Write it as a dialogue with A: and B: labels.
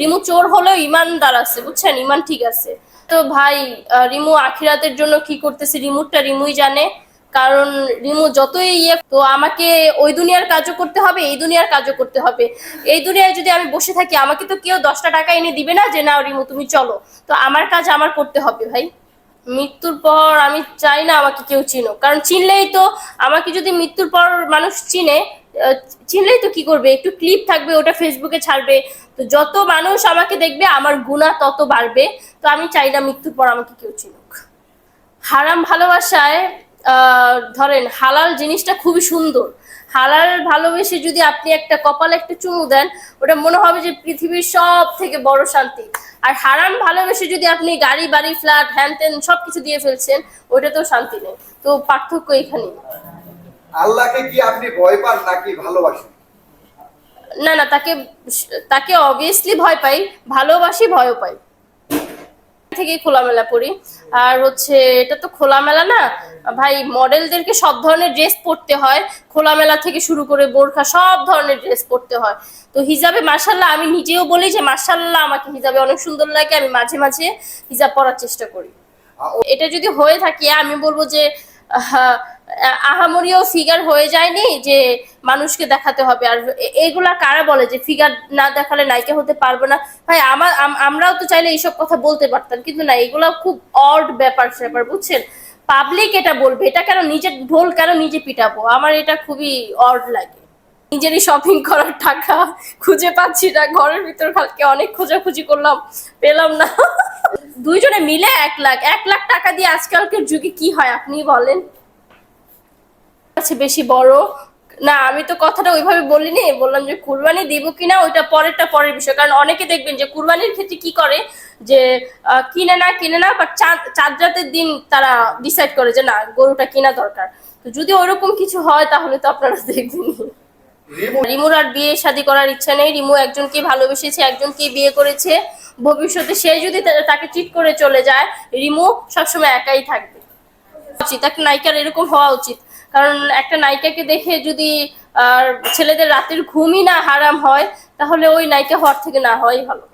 A: রিমু চোর হলেও ইমানদার আছে বুঝছেন? ইমান ঠিক আছে। তো ভাই রিমু আখিরাতের জন্য কি করতেছে? রিমুরটা রিমুই জানে। কারণ রিমু যতই ইয়ে তো আমাকে ওই দুনিয়ার কাজও করতে হবে, এই দুনিয়ার কাজও করতে হবে। এই দুনিয়ায় যদি আমি বসে থাকি, আমাকে তো কেউ দশটা টাকা এনে দিবে না যে না রিমু, তুমি চলো। তো আমার কাজ আমার করতে হবে ভাই। মৃত্যুর পর আমি চাই না আমাকে কেউ চিনো কারণ চিনলেই তো আমাকে যদি মৃত্যুর পর মানুষ চিনে চিনলেই তো কি করবে? একটু ক্লিপ থাকবে, ওটা ফেসবুকে ছাড়বে। তো যত মানুষ আমাকে দেখবে, আমার গুণা তত বাড়বে। তো আমি চাই না মৃত্যুর পর আমাকে কেউ চিনুক। হারাম ভালোবাসায় ধরেন হালাল জিনিসটা খুবই সুন্দর। হালাল ভালোবেসে যদি আপনি একটা কপালে একটা চুমু দেন, ওটা মনে হবে যে পৃথিবীর সব থেকে বড় শান্তি। আর হারাম ভালোবেসে যদি আপনি গাড়ি, বাড়ি ফ্ল্যাট হ্যান ত্যান সব কিছু দিয়ে ফেলছেন ওটা তো শান্তি নেই। তো পার্থক্য এখানেই।
B: আল্লাহকে কি আপনি ভয় পান নাকি ভালোবাসেন?
A: না না তাকে তাকে অবভিয়াসলি ভয় পাই ভালোবাসি ভয়ও পাই। থেকে খোলামেলা পরি আর হচ্ছে এটা তো খোলামেলা না। ভাই মডেলদেরকে সব ধরনের ড্রেস পরতে হয়। খোলামেলা থেকে শুরু করে বোরখা সব ধরনের ড্রেস পরতে হয়। তো হিজাবে মার্শাল্লাহ আমি নিজেও বলি যে মার্শাল্লাহ আমাকে হিজাবে অনেক সুন্দর লাগে। আমি মাঝে মাঝে হিজাব পরার চেষ্টা করি। এটা যদি হয়ে থাকে আমি বলব যে আহামরিও ফিগার হয়ে যায়নি যে মানুষকে দেখাতে হবে। আর এগুলা কারা বলে যে ফিগার না দেখালে নায়িকা হতে পারবে না? ভাই আমার আমরাও তো চাইলে এইসব কথা বলতে পারতাম, কিন্তু না, এগুলো খুব অড ব্যাপার স্যাপার, বুঝছেন? পাবলিক এটা বলবে, এটা কেন নিজের ঢোল কেন নিজে পিটাবো? আমার এটা খুবই অড লাগে। নিজেরই শপিং করার টাকা খুঁজে পাচ্ছি না, ঘরের ভিতর কালকে অনেক খোঁজাখুঁজি করলাম, পেলাম না। দুইজনে মিলে এক লাখ এক লাখ টাকা দিয়ে আজকালকের যুগে কি হয়, আপনি বলেন? আছে বেশি বড়। না আমি তো কথাটা ওইভাবে বলিনি বললাম যে কুরবানি দিব কিনা ওইটা পরেরটা পরের বিষয়। কারণ অনেকে দেখবেন যে কুরবানির ক্ষেত্রে কি করে যে কিনে না কিনে না বাট চাঁদ রাতের দিন তারা ডিসাইড করে যে না গরুটা কিনা দরকার। তো যদি ওরকম কিছু হয় তাহলে তো আপনারা দেখবেন।
B: রিমু
A: রিমুর আর বিয়ে শাদী করার ইচ্ছা নেই। রিমু একজনকে ভালোবেসেছে একজনকে বিয়ে করেছে। ভবিষ্যতে সে যদি তাকে চিট করে চলে যায় রিমু সবসময় একাই থাকবে। উচিত। একটা নায়িকার এরকম হওয়া উচিত। কারণ একটা নায়িকাকে দেখে যদি, আর ছেলেদের রাতের ঘুমই না হারাম হয়, তাহলে ওই নায়িকা হওয়ার থেকে না হওয়াই ভালো।